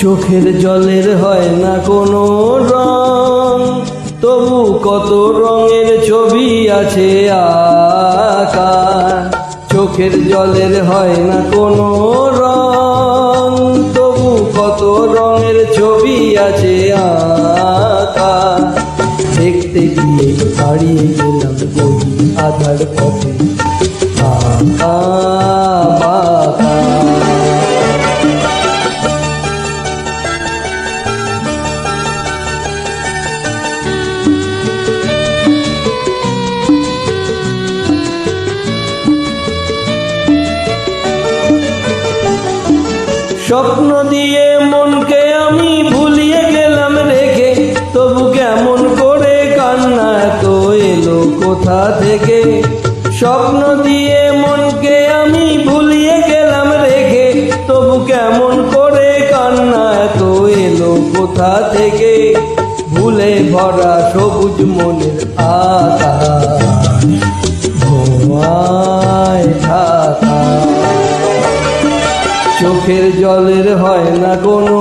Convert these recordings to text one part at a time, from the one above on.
চোখের জলের হয় না কোনো রং তবু কত রঙের ছবি আছে আকা চোখের জলের হয় না কোনো রং। তবু কত রঙের ছবি আছে আঁকা দেখতে গিয়ে হারিয়ে গেলাম আধার পথে। আকা স্বপ্ন দিয়ে মনকে আমি ভুলিয়ে গেলাম রেখে। তবু কেমন করে কান্না এত এলো কোথা থেকে? স্বপ্ন দিয়ে মনকে আমি ভুলিয়ে গেলাম রেখে। তবু কেমন করে কান্না এত এলো কোথা থেকে? ভুলে ভরা সবুজ মনের আকাশ। ধোঁয়ায় চোখের জলের হয় না কোনো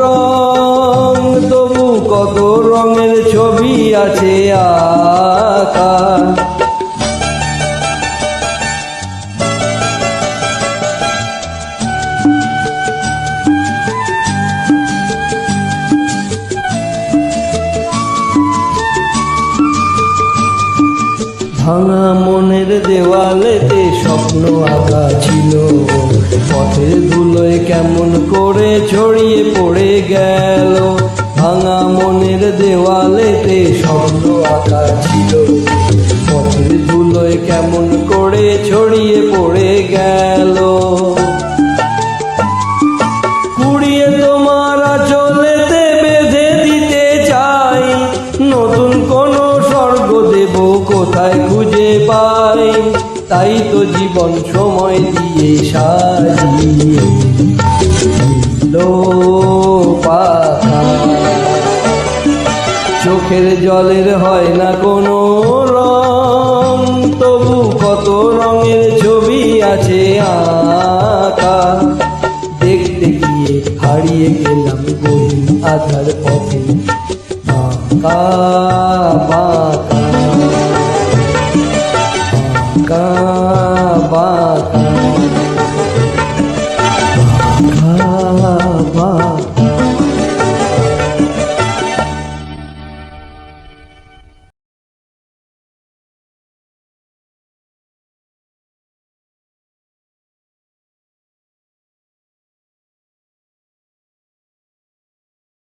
রং। তবু কত রঙের ছবি আছে আকা ভাঙা মনের দেওয়ালেতে স্বপ্ন আঁকা ছিল। পথের ধুলোয় কেমন করে ছড়িয়ে পড়ে গেল। ভাঙা মনের দেওয়ালেতে স্বপ্ন আঁকা ছিল। পথের ধুলোয় কেমন করে ছড়িয়ে পড়ে গেল। কুড়িয়ে তোমার চলেতে বেঁধে দিতে চাই। নতুন কোন স্বর্গ দেব কোথায় খুঁজে পাই? তাই তো জীবন সময় দিয়ে সাজিয়ে চোখের জলের হয় না কোনো রং, তবু কত রঙের ছবি আছে আঁকা। দেখতে গিয়ে হারিয়ে গেলাম গহীন আধার পথে আঁকা বাঁকা